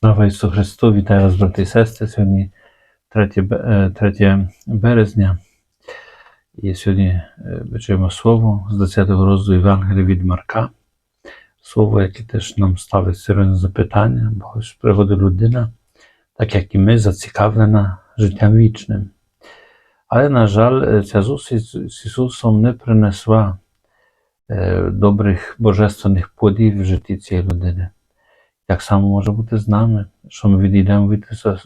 Слава Ісусу Христу! Вітаю вас, брати і сестри. Сьогодні 3, е, 3 березня. І сьогодні е, ми чуємо слово з 10 розділу Євангелія від Марка. Слово, яке теж нам ставить серйозне запитання, бо ось приходить людина, так як і ми, зацікавлена життям вічним. Але, на жаль, е, ця зустріч з Ісусом не принесла е, добрих божественних подій в житті цієї людини. Так само може бути з нами, що ми відійдемо від е,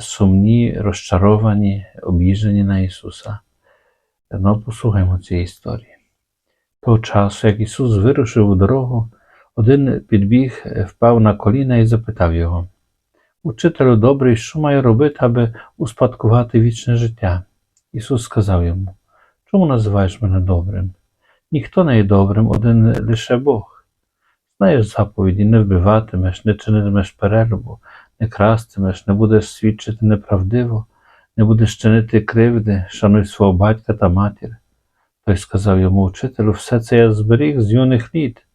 сумні, розчаровані, обіжені на Ісуса. Ну, послухаймо цієї історії. Того часу, як Ісус вирушив у дорогу, один підбіг, е, впав на коліна і запитав його: Учителю добрий, що маю робити, аби успадкувати вічне життя? Ісус сказав йому: Чому називаєш мене добрим? Ніхто не є добрим, один лише Бог. Знаєш заповіді, не вбиватимеш, не чинитимеш перелюбу, не крастимеш, не будеш свідчити неправдиво, не будеш чинити кривди, шануй свого батька та матір. Той сказав йому учителю, все це я зберіг з юних літ.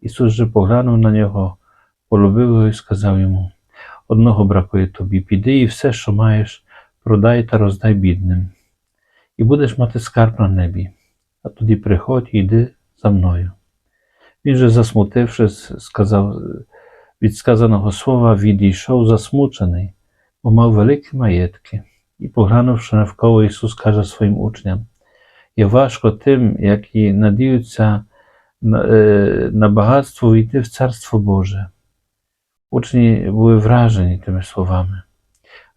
Ісус же поглянув на нього, полюбив його і сказав йому: Одного бракує тобі, піди і все, що маєш, продай та роздай бідним, і будеш мати скарб на небі, а тоді приходь і йди за мною. Він же, засмутившись, сказав від сказаного слова, відійшов засмучений, бо мав великі маєтки, і, поглянувши навколо, Ісус каже своїм учням: є важко тим, які надіються на, е, на багатство війти в Царство Боже. Учні були вражені тими словами.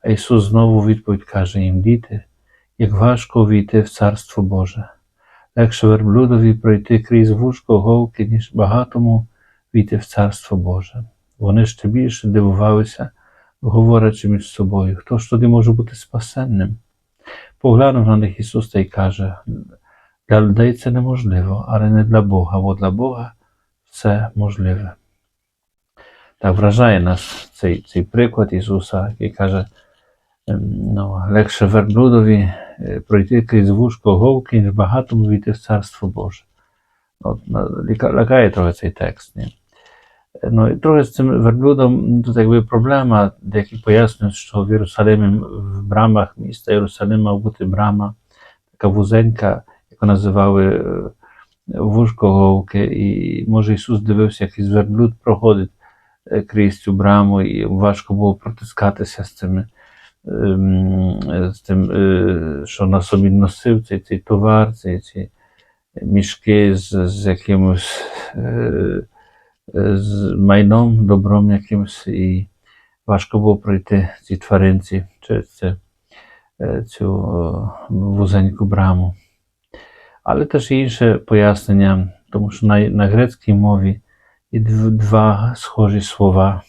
А Ісус знову у відповідь каже їм, діти, як важко війти в Царство Боже. Легше верблюдові пройти крізь вушко голки, ніж багатому війти в Царство Боже. Вони ще більше дивувалися, говорячи між собою, хто ж тоді може бути спасенним? Поглянув на них Ісус та й каже, для людей це неможливо, але не для Бога, бо для Бога все можливе. Так вражає нас цей, цей приклад Ісуса, який каже, ну, легше верблюдові е, пройти крізь вушко голки, ніж багатому війти в Царство Боже. От, лякає трохи цей текст. Ні? Ну, і трохи з цим верблюдом тут якби проблема, деякі пояснюють, що в Єрусалимі, в брамах міста Єрусалим мав бути брама, така вузенька, яку називали е, вушко голки, і може Ісус дивився, якийсь верблюд проходить е, крізь цю браму, і важко було протискатися з цими. Ем, е, З тим, е, що на собі носив цей, цей товар, ці, ці мішки з, з якимось е, е, з майном, добром якимось, і важко було пройти цій тваринці через це, е, цю е, вузеньку браму. Але теж є інше пояснення, тому що на, на грецькій мові є дв- два схожі слова.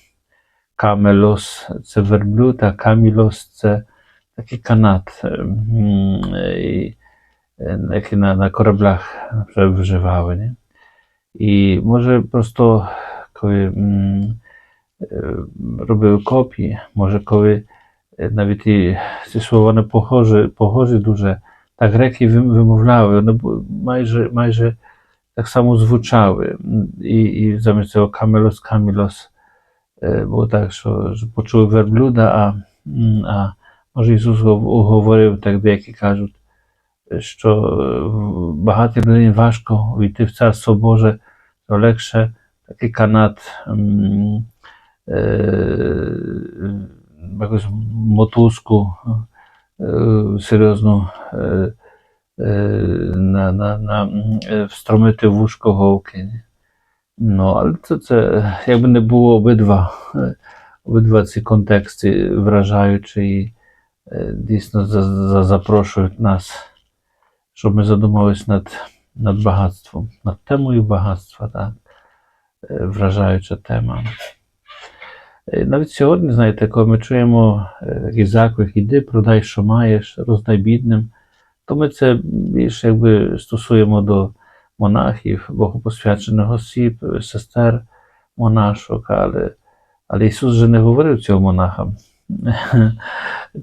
Камелос це верблюд, а камілос це такий канат, ем, і, е, який на, на кораблях вже вживали. Nie? І може просто коли м, е, робили копії, може коли е, навіть і ці слова не похожі, похожі дуже, так греки вим- вимовляли, вони бу- майже, майже так само звучали. М, І, і було так, що, почули верблюда, а, а може Ісус говорив, так деякі кажуть, що е, в багатій людині важко війти в Царство Боже, то легше такий канат е, якусь мотузку е, серйозну е, е, на, на, на, е, встромити в голки. Ну, але це, це якби не було обидва, е, обидва ці контексти вражаючі і е, дійсно за, за, запрошують нас, щоб ми задумались над, над багатством, над темою багатства, так? Е, вражаюча тема. Навіть сьогодні, знаєте, коли ми чуємо такий заклик, іди, продай, що маєш, роздай бідним, то ми це більше якби стосуємо до монахів, богопосвячених осіб, сестер монашок, але, але Ісус же не говорив цього монахам.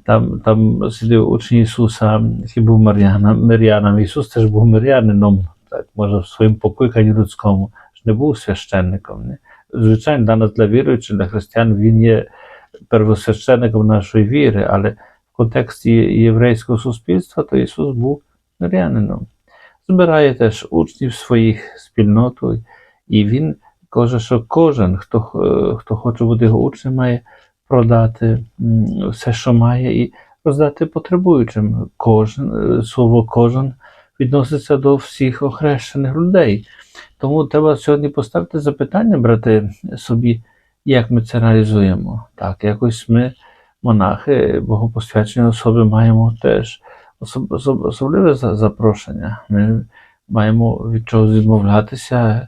Там, там сидів учні Ісуса, який був Мир'яном. Ісус теж був мирянином, так, може, в своєму покликанні людському, ж не був священником. Не? звичайно, для нас, для віруючих, для християн, він є первосвященником нашої віри, але в контексті єврейського суспільства, то Ісус був мирянином. Збирає теж учнів своїх спільноту, і він каже, що кожен, хто, хто хоче бути його учнем, має продати все, що має, і роздати потребуючим. Кожен, е, слово кожен відноситься до всіх охрещених людей. Тому треба сьогодні поставити запитання, брати, собі, як ми це реалізуємо. Так, якось ми, монахи, богопосвячені особи, маємо теж особливе за- запрошення. Ми маємо від чогось відмовлятися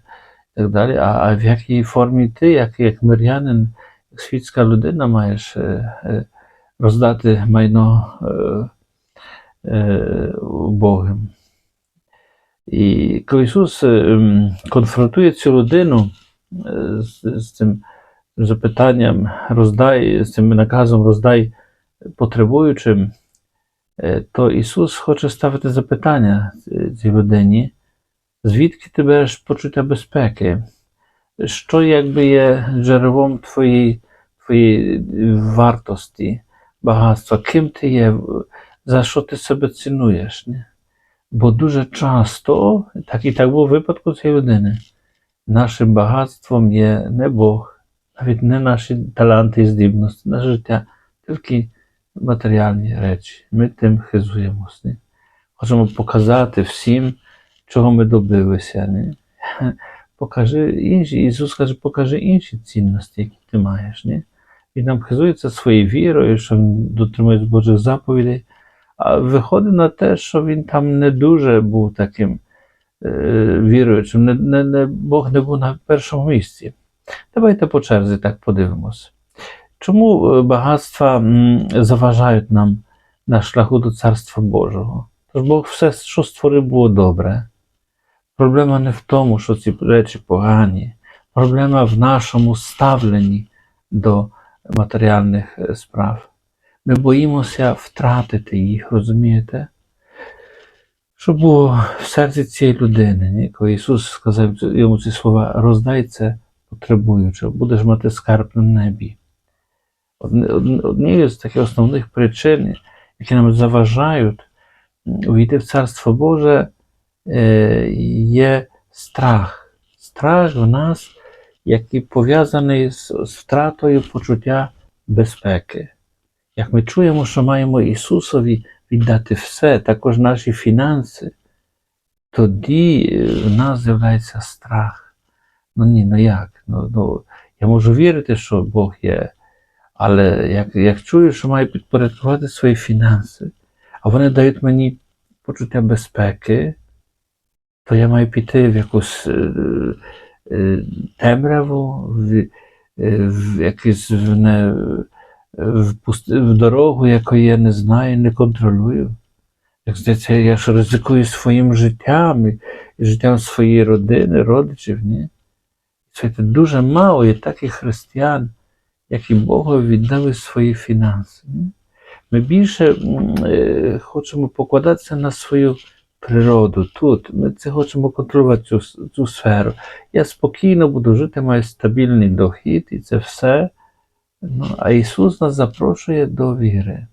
і так далі. А, а в якій формі ти, як, як мирянин, як світська людина, маєш е, е, роздати майно е, е. І коли Ісус конфронтує цю людину з, з цим запитанням, роздай, з цим наказом роздай потребуючим, то Ісус хоче ставити запитання ці- цій людині, звідки ти береш почуття безпеки? Що якби є джерелом твоєї, твоєї вартості, багатства, ким ти є, за що ти себе цінуєш? Не? Бо дуже часто, так і так був у випадку цієї людини, нашим багатством є не Бог, навіть не наші таланти і здібності, наше життя, тільки матеріальні речі. Ми тим хизуємося. Хочемо показати всім, чого ми добилися. Не? Покажи інші, Ісус каже, покажи інші цінності, які ти маєш. Не? Він нам хизується своєю вірою, що він дотримується Божих заповідей. А виходить на те, що він там не дуже був таким е, віруючим, не, не, не, Бог не був на першому місці. Давайте по черзі так подивимося. Чому е, багатства заважають нам на шляху до Царства Божого? Тож Бог все, що створив, було добре. Проблема не в тому, що ці речі погані. Проблема в нашому ставленні до матеріальних е, справ. Ми боїмося втратити їх, розумієте? Що було в серці цієї людини, коли Ісус сказав йому ці слова, роздай це потребуючи, будеш мати скарб на небі. Однією з таких основних причин, які нам заважають увійти в Царство Боже, е, є страх. Страх в нас, який пов'язаний з, з втратою почуття безпеки. Як ми чуємо, що маємо Ісусові віддати все, також наші фінанси, тоді е, в нас з'являється страх. Ну ні, ну як? Ну, ну, я можу вірити, що Бог є, але як, як чую, що маю підпорядкувати свої фінанси, а вони дають мені почуття безпеки, то я маю піти в якусь е, е, темряву, в, е, в якийсь в, не, в, пуст- в дорогу, якої я не знаю, не контролюю. Як здається, я ж ризикую своїм життям і, і життям своєї родини, родичів, ні? Це дуже мало є таких християн, які Богу віддали свої фінанси. Ми більше е, хочемо покладатися на свою природу тут. Ми це хочемо контролювати цю, цю сферу. Я спокійно буду жити, маю стабільний дохід, і це все. Ну, а Ісус нас запрошує до віри.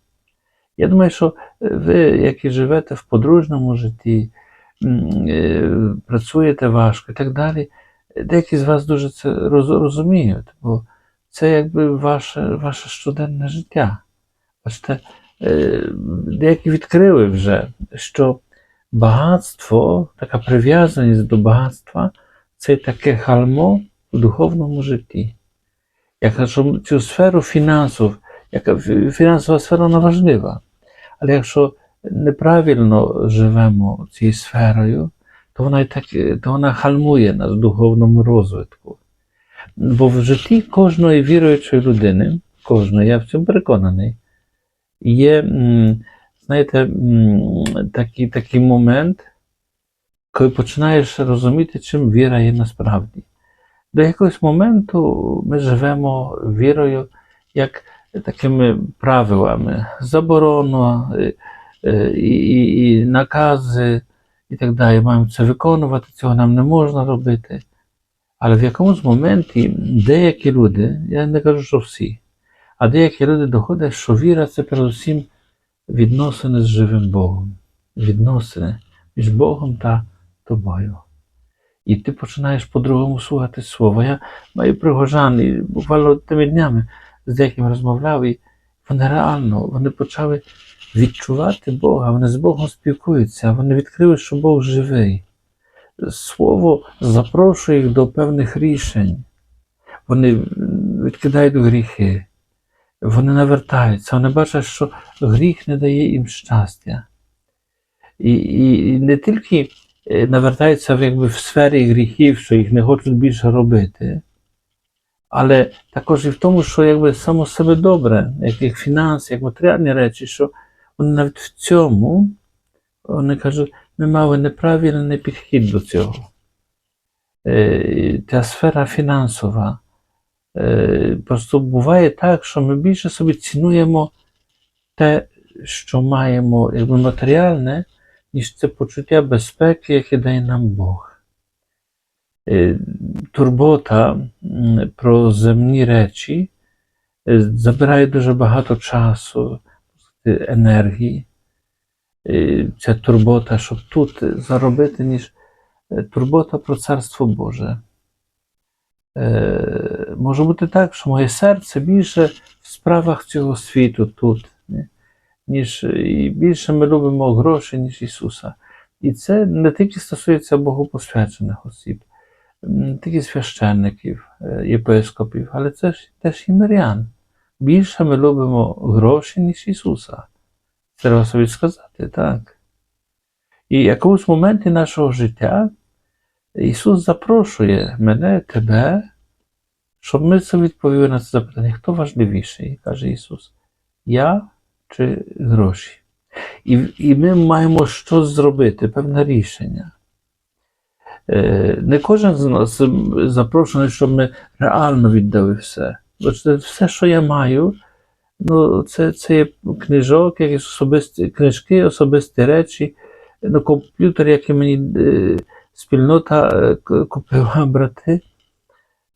Я думаю, що е, ви, які живете в подружньому житті, е, працюєте важко і так далі, деякі з вас дуже це розуміють, бо це якби ваше, ваше щоденне життя. Бачите, е, деякі відкрили вже, що багатство, така прив'язаність до багатства це таке хальмо в духовному житті. Я кажу, цю сферу фінансів, яка фі- фінансова сфера вона важлива. Але якщо неправильно живемо цією сферою, то вона і так, то вона хальмує нас в духовному розвитку. Бо в житті кожної віруючої людини, кожної, я в цьому переконаний, є, знаєте, такий, такий момент, коли починаєш розуміти, чим віра є насправді. До якогось моменту ми живемо вірою як такими правилами, заборону, е, е, і, і, і накази і так далі. Маємо це виконувати, цього нам не можна робити. Але в якомусь моменті деякі люди, я не кажу, що всі, а деякі люди доходять, що віра це передусім відносини з живим Богом, відносини між Богом та тобою. І ти починаєш по-другому слухати слово. Я маю пригожан, і буквально тими днями з деякими розмовляв, і вони реально вони почали відчувати Бога, вони з Богом спілкуються, вони відкрили, що Бог живий. Слово запрошує їх до певних рішень. Вони відкидають гріхи, вони навертаються, вони бачать, що гріх не дає їм щастя. І, і, не тільки е, навертаються якби, в сфері гріхів, що їх не хочуть більше робити, але також і в тому, що якби само себе добре, як, як фінанси, як матеріальні речі, що вони навіть в цьому вони кажуть, ми мали неправильний підхід до цього. Е, Та сфера фінансова. Е, Просто буває так, що ми більше собі цінуємо те, що маємо якби матеріальне, ніж це почуття безпеки, яке дає нам Бог. Е, Турбота про земні речі забирає дуже багато часу, енергії. Е, Ця турбота, щоб тут заробити, ніж е, турбота про Царство Боже. Е, Може бути так, що моє серце більше в справах цього світу тут, ніж і більше ми любимо гроші, ніж Ісуса. І це не тільки стосується богопосвячених осіб, не тільки священників, е, єпископів, але це ж теж і мирян. Більше ми любимо гроші, ніж Ісуса. Треба собі сказати, так. І в якомусь моменті нашого життя Ісус запрошує мене, тебе, щоб ми собі відповіли на це запитання, хто важливіший, каже Ісус, я чи гроші. І, і ми маємо щось зробити, певне рішення. Е, Не кожен з нас запрошений, щоб ми реально віддали все. Все, що я маю, ну, це, це є книжок, якісь особисті книжки, особисті речі, ну, комп'ютер, який мені е, спільнота е, купила брати.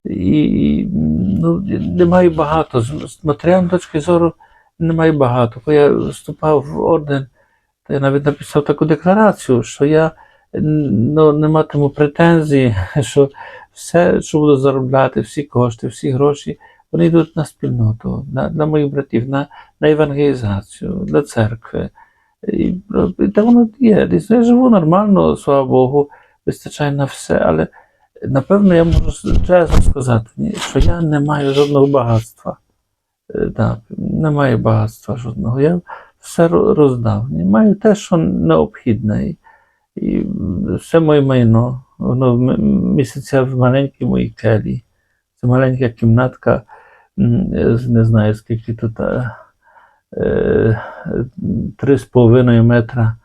І ну, не маю багато. З матеріальної точки зору не маю багато. Коли я вступав в орден, то я навіть написав таку декларацію, що я ну, не матиму претензій, що все, що буду заробляти, всі кошти, всі гроші, вони йдуть на спільноту, на, на моїх братів, на, на евангелізацію, для церкви. І, ну, і так воно є. Я живу нормально, слава Богу, вистачає на все, але напевно я можу чесно сказати, що я не маю жодного багатства. Е, не маю багатства жодного. Я все роздав. Маю те, що необхідне. І, все моє майно. Воно місяця в маленькій моїй келі. Це маленька кімнатка, не знаю скільки тут. е, е, Три з половиною метра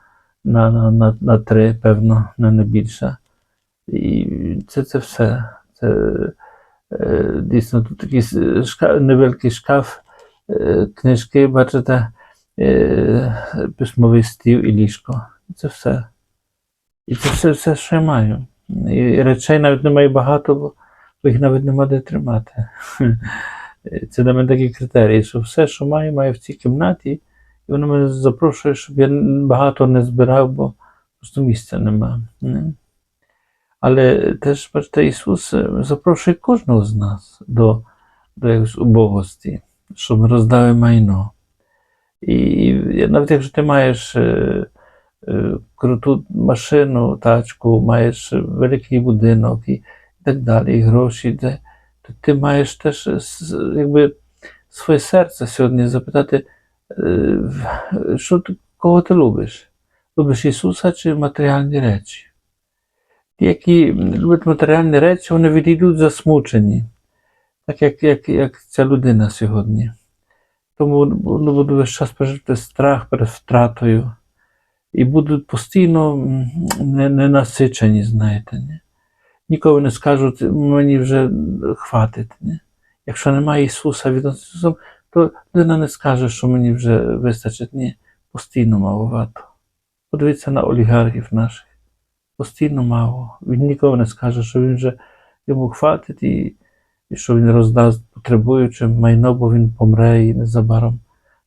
на, на, на, на три, певно, не, більше. І це, це все. Це е, дійсно тут такий шкаф, невеликий шкаф, е, книжки, бачите, е, письмовий стіл і ліжко. Це все. І це все, все, що я маю. І речей навіть немає багато, бо їх навіть нема де тримати. Це для мене такі критерії, що все, що маю, маю в цій кімнаті, і воно мене запрошує, щоб я багато не збирав, бо просто місця нема. Не? Але теж, бачите, Ісус е, запрошує кожного з нас до, до якоїсь убогості, щоб роздали майно. І навіть якщо ти маєш е, е, круту машину, тачку, маєш великий будинок і, і так далі, і гроші, де, то ти маєш теж якби, своє серце сьогодні запитати, е, що ти, кого ти любиш? Любиш Ісуса чи матеріальні речі? Ті, які люблять матеріальні речі, вони відійдуть засмучені, так як, як, як ця людина сьогодні. Тому вони будуть весь час пережити страх перед втратою і будуть постійно ненасичені, знаєте. Ні? Ніколи не скажуть, мені вже хватить. Ні? Якщо немає Ісуса відносно то людина не скаже, що мені вже вистачить. Ні, постійно маловато. Подивіться на олігархів наших. Постійно мало. Він ніколи не скаже, що він вже йому хватить і, і що він роздасть потребуючим майно, бо він помре і незабаром.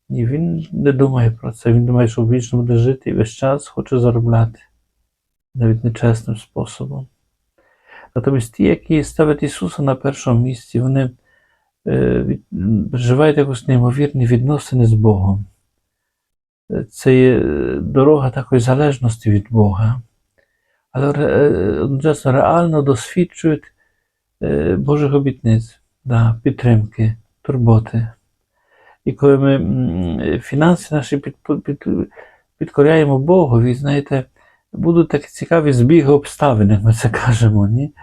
Ні, він не думає про це. Він думає, що вічно буде жити і весь час хоче заробляти навіть нечесним способом. Натомість ті, які ставлять Ісуса на першому місці, вони переживають якось неймовірні відносини з Богом. Е, Це є е, дорога такої залежності від Бога, але е, одночасно реально досвідчують Божих обітниць, да, підтримки, турботи. І коли ми фінанси наші під, під, підкоряємо Богові, знаєте, будуть такі цікаві збіги обставин, як ми це кажемо. Ні?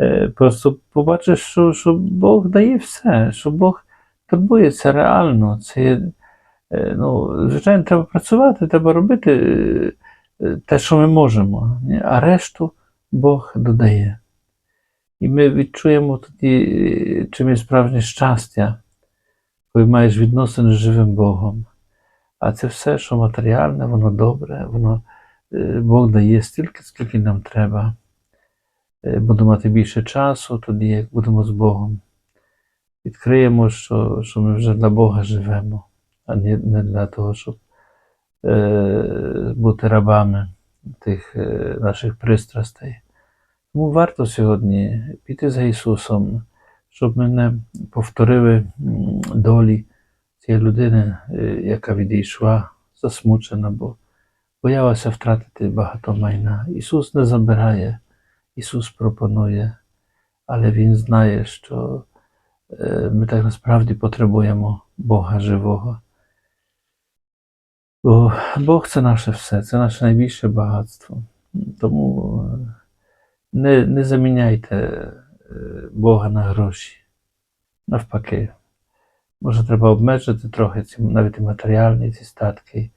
Е, Просто побачиш, що, що Бог дає все, що Бог турбується реально. Це, е, ну, звичайно, треба працювати, треба робити е, те, що ми можемо, ні? а решту Бог додає. І ми відчуємо тоді, чим є справжнє щастя, коли маєш відносини з живим Богом. А це все, що матеріальне, воно добре, воно Бог дає стільки, скільки нам треба. Е, Будемо мати більше часу тоді, як будемо з Богом. Відкриємо, що, що ми вже для Бога живемо, а не, не для того, щоб е, бути рабами тих е, наших пристрастей. Тому варто сьогодні піти за Ісусом, щоб ми не повторили долі цієї людини, е, яка відійшла засмучена, бо боялася втратити багато майна. Ісус не забирає, Ісус пропонує, але Він знає, що е, ми так насправді потребуємо Бога живого. Бо Бог це наше все, це наше найбільше багатство. Тому е, не, не заміняйте е, Бога на гроші. Навпаки, може, треба обмежити трохи ці навіть і матеріальні ці статки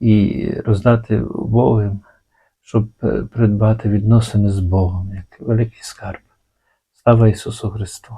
і роздати Богом, щоб е, придбати відносини з Богом, як великий скарб. Слава Ісусу Христу!